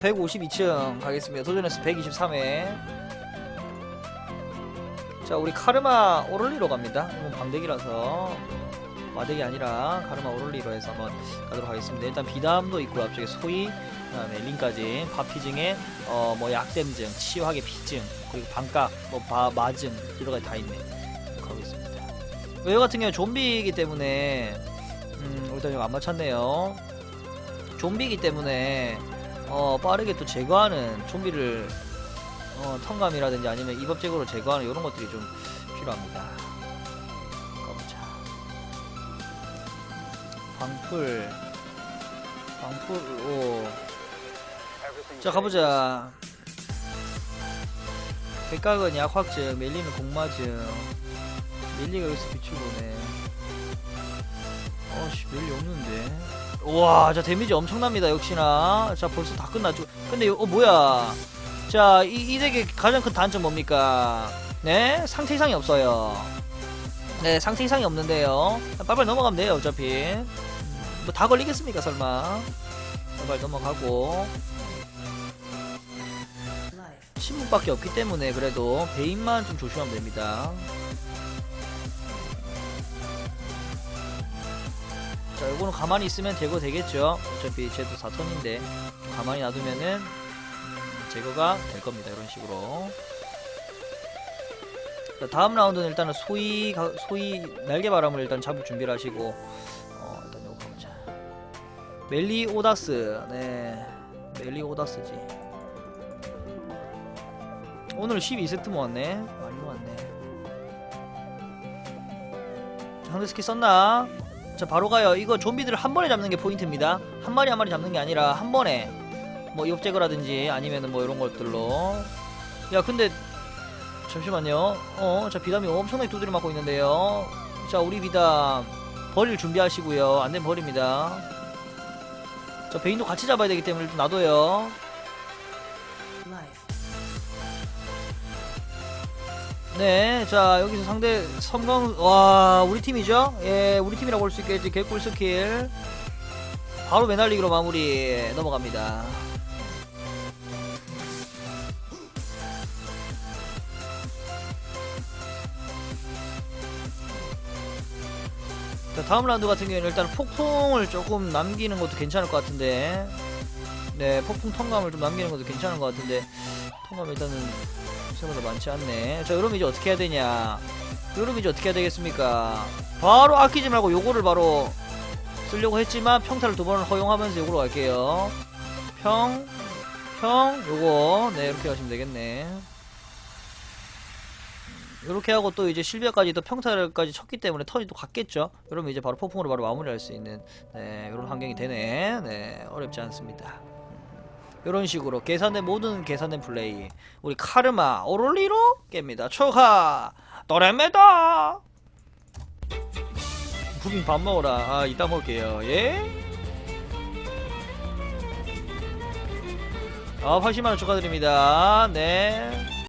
152층 가겠습니다. 도전에서 123회. 자, 우리 카르마 오를리로 갑니다. 이건 방대기라서 마대기 아니라 카르마 오를리로 해서 한번 가도록 하겠습니다. 일단 비담도 있고요. 앞쪽에 소위, 그다음에 링까지 파피증에 어 뭐 약댐증, 치유하게 피증, 그리고 반각, 뭐 바, 마증 여러 가지 다 있네. 가고 있습니다. 여기 같은 경우 좀비이기 때문에 음 일단 이거 안 맞췄네요. 좀비이기 때문에 어 빠르게 또 제거하는 좀비를 어 턴감이라든지 아니면 입업적으로 제거하는 이런 것들이 좀 필요합니다. 가보자. 방풀, 방풀, 오. 자 가보자. 백각은 약 확증, 멜리는 공마증, 멜리가 여기서 빛을 보네. 어씨 멜리 없는데. 우와, 자 데미지 엄청납니다. 역시나. 자 벌써 다 끝났죠. 근데 어 뭐야? 자, 이, 이 덱의 가장 큰 단점 뭡니까? 네, 상태 이상이 없어요. 네, 상태 이상이 없는데요. 빨빨 넘어가면 돼요, 어차피. 뭐 다 걸리겠습니까, 설마? 빨빨 넘어가고. 신문밖에 없기 때문에 그래도 베인만 좀 조심하면 됩니다. 자, 요거는 가만히 있으면 제거 되겠죠. 어차피 쟤도 4톤인데 가만히 놔두면은 음, 제거가 될 겁니다. 이런 식으로. 자, 다음 라운드는 일단은 가- 소위 날개바람을 일단 잡을 준비를 하시고 어, 일단 요거 가보자. 멜리 오다스. 네. 멜리 오다스지. 오늘 12세트 모았네. 많이 모았네. 상대 스킬 썼나? 자 바로 가요. 이거 좀비들을 한 번에 잡는 게 포인트입니다. 한 마리 한 마리 잡는 게 아니라 한 번에. 뭐 이업제거라든지 아니면은 뭐 이런 것들로. 야 근데 잠시만요. 어자 비담이 엄청나게 두드려 맞고 있는데요. 자 우리 비담. 버릴 준비하시고요. 안되면 버립니다. 자 베인도 같이 잡아야 되기 때문에 좀 놔둬요 네, 자 여기서 상대 섬광 와 우리 팀이죠? 예, 우리 팀이라고 볼 수 있겠지. 개꿀 스킬 바로 매날리기로 마무리 넘어갑니다. 자 다음 라운드 같은 경우에는 일단 폭풍을 조금 남기는 것도 괜찮을 것 같은데 네 폭풍 통감을 좀 남기는 것도 괜찮은 것 같은데 통감 일단은 생각보다 많지 않네. 자, 여러분 이제 어떻게 해야 되냐? 여러분 이제 어떻게 해야 되겠습니까? 바로 아끼지 말고 요거를 바로 쓰려고 했지만 평타를 두 번을 허용하면서 요거로 갈게요. 평, 평, 요거. 네, 이렇게 하시면 되겠네. 이렇게 하고 또 이제 실비아까지 또 평타를까지 쳤기 때문에 턴이 또 갔겠죠. 여러분 이제 바로 폭풍으로 바로 마무리할 수 있는 네, 이런 환경이 되네. 네, 어렵지 않습니다. 이런 식으로 계산된 모든 계산된 플레이. 우리 카르마 오롤리로 깹니다. 초하 또레메다. 부빙 밥 먹어라. 아 이따 먹을게요. 예? 아 80만원 축하드립니다. 네